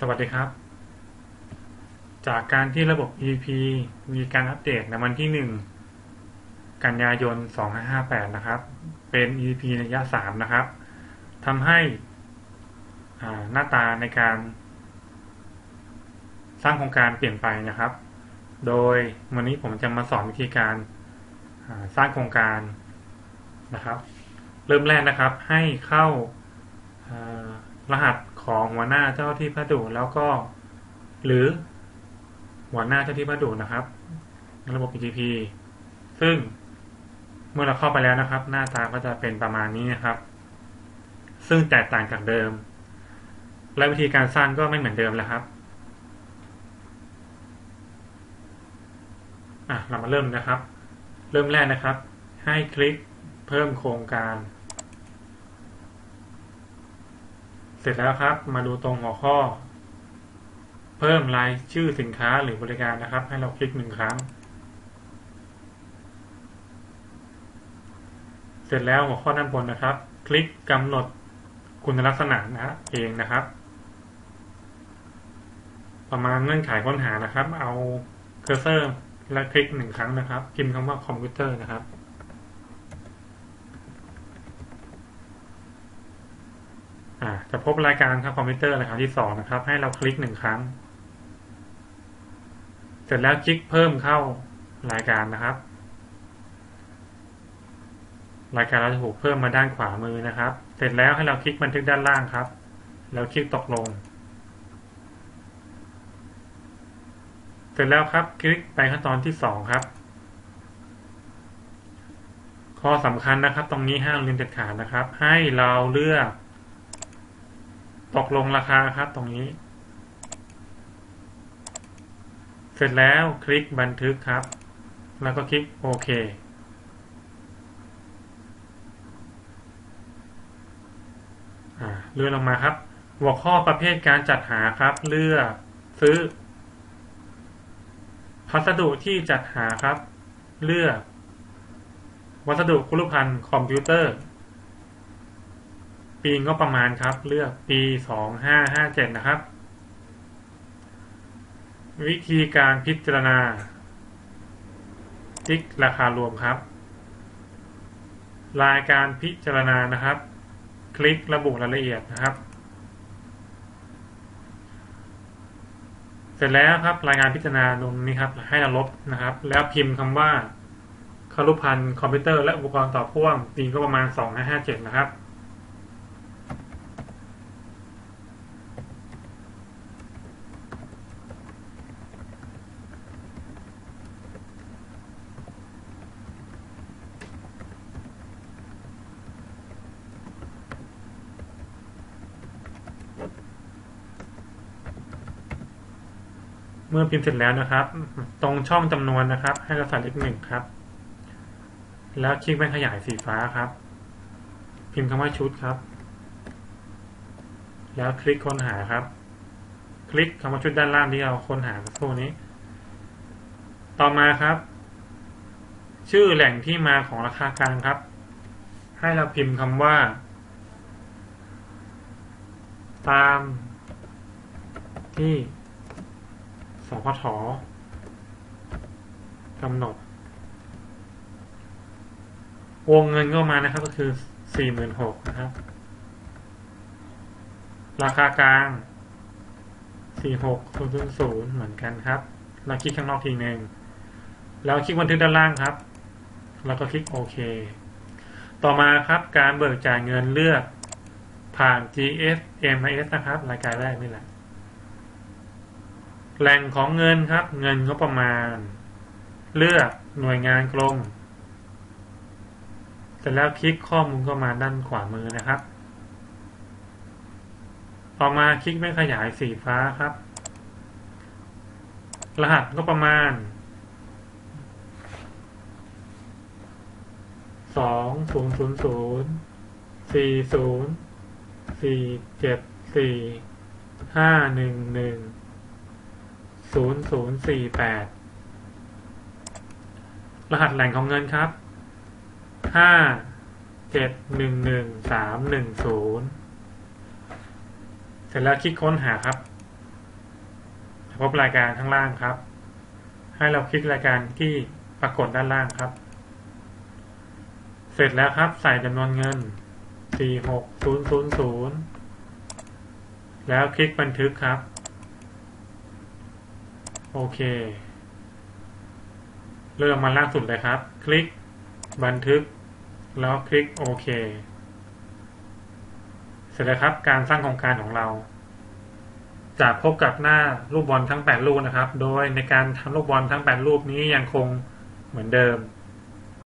สวัสดีครับ จากการที่ระบบ EP มีการอัปเดตในวันที่ 1 กันยายน 2558 นะครับ เป็น EP ระยะ 3 นะครับทำให้หน้าตาในการ สร้างโครงการเปลี่ยนไปนะครับ โดยวันนี้ผมจะมาสอนวิธีการสร้างโครงการนะครับ เริ่มแรกนะครับให้เข้ารหัส ของหัวหน้าเจ้าที่พัสดุแล้วก็ หรือหัวหน้าเจ้าที่พัสดุนะครับในระบบ PGP ซึ่งเมื่อเราเข้าไปแล้วนะครับ หน้าตาก็จะเป็นประมาณนี้นะครับ ซึ่งแตกต่างจากเดิม และวิธีการสร้างก็ไม่เหมือนเดิมแล้วครับอะเรามาเริ่มนะครับ เริ่มแรกนะครับ ให้คลิกเพิ่มโครงการ เสร็จแล้วครับ มาดูตรงหัวข้อ เพิ่มรายชื่อสินค้าหรือบริการนะครับ ให้เราคลิกหนึ่งครั้ง เสร็จแล้วหัวข้อด้านบนนะครับ คลิกกำหนดคุณลักษณะนะเองนะครับ ประมาณเงื่อนไขค้นหานะครับ เอาเคอร์เซอร์และคลิกหนึ่งครั้งนะครับ พิมพ์คำว่าคอมพิวเตอร์นะครับ จะพบรายการครับคอมพิวเตอร์รายการที่สองนะครับ ให้เราคลิกหนึ่งครั้ง เสร็จแล้วคลิกเพิ่มเข้ารายการนะครับ รายการเราจะถูกเพิ่มมาด้านขวามือนะครับ เสร็จแล้วให้เราคลิกบันทึกด้านล่างครับ แล้วคลิกตกลง เสร็จแล้วครับคลิกไปขั้นตอนที่สองครับ ข้อสำคัญนะครับ ตรงนี้ห้ามลืมเด็ดขาดนะครับ ให้เราเลือก ตกลงราคาครับตรงนี้ เสร็จแล้วคลิกบันทึกครับ แล้วก็คลิกโอเคเลื่อนลงมาครับ หัวข้อประเภทการจัดหาครับ เลือกซื้อ พัสดุที่จัดหาครับ เลือก วัสดุคุรุพันธ์คอมพิวเตอร์ ปีงบประมาณครับ เลือกปีสองห้าห้าเจ็ดนะครับ วิธีการพิจารณาติ๊กราคารวมครับ รายการพิจารณานะครับ คลิกระบุรายละเอียดนะครับ เสร็จแล้วครับรายงานพิจารณาตรงนี้ครับ ให้เราลบนะครับ แล้วพิมพ์คำว่าคารุพันธ์คอมพิวเตอร์และอุปกรณ์ต่อพ่วงปีก็ประมาณสองห้าห้าเจ็ดนะครับ มื่อพิมพ์เสร็จแล้วนะครับ ตรงช่องจำนวนนะครับ ให้เราใส่เลขหนึ่งครับ แล้วคลิกเป็นขยายสีฟ้าครับ พิมพ์คำว่าชุดครับ แล้วคลิกค้นหาครับ คลิกคำว่าชุดด้านล่างที่เราค้นหาสักครู่นี้ ต่อมาครับ ชื่อแหล่งที่มาของราคากลางครับ ให้เราพิมพ์คำว่า ตามที่ สพทกำหนด วงเงินก็มานะครับ ก็คือสี่หมื่นหกนะครับ ราคากลางสี่หกศูนย์ศูนย์เหมือนกันครับ เราคลิกข้างนอกทีหนึ่งแล้วคลิกบันทึกด้านล่างครับ แล้วก็คลิกโอเค ต่อมาครับการเบิกจ่ายเงินเลือกผ่าน GS MIS นะครับ รายการแรกนี่แหละ แหล่งของเงินครับ เงินงบประมาณ เลือกหน่วยงานกลงเสร็จแล้วคลิกข้อมูลก็มาด้านขวามือนะครับ ต่อมาคลิกไม่ขยายสีฟ้าครับ รหัสก็ประมาณสองศูนย์ศูนย์ศูนย์สี่ศูนย์สี่เจ็ดสี่ห้าหนึ่งหนึ่ง ศูนย์ศูนย์สี่แปดรหัสแหล่งของเงินครับห้าเจ็ดหนึ่งหนึ่งสามหนึ่งศูนย์เสร็จแล้วคลิกค้นหาครับ พบรายการข้างล่างครับ ให้เราคลิกรายการที่ปรากฏด้านล่างครับ เสร็จแล้วครับใส่จำนวนเงิน46000แล้วคลิกบันทึกครับ โอเคเริ่มมาล่าสุดเลยครับ คลิกบันทึก แล้วคลิกโอเค เสร็จแล้วครับ การสร้างโครงการของเราจะพบกับหน้าลูกบอลทั้ง 8 ลูกนะครับ โดยในการทำลูกบอลทั้ง 8 ลูกนี้ยังคงเหมือนเดิม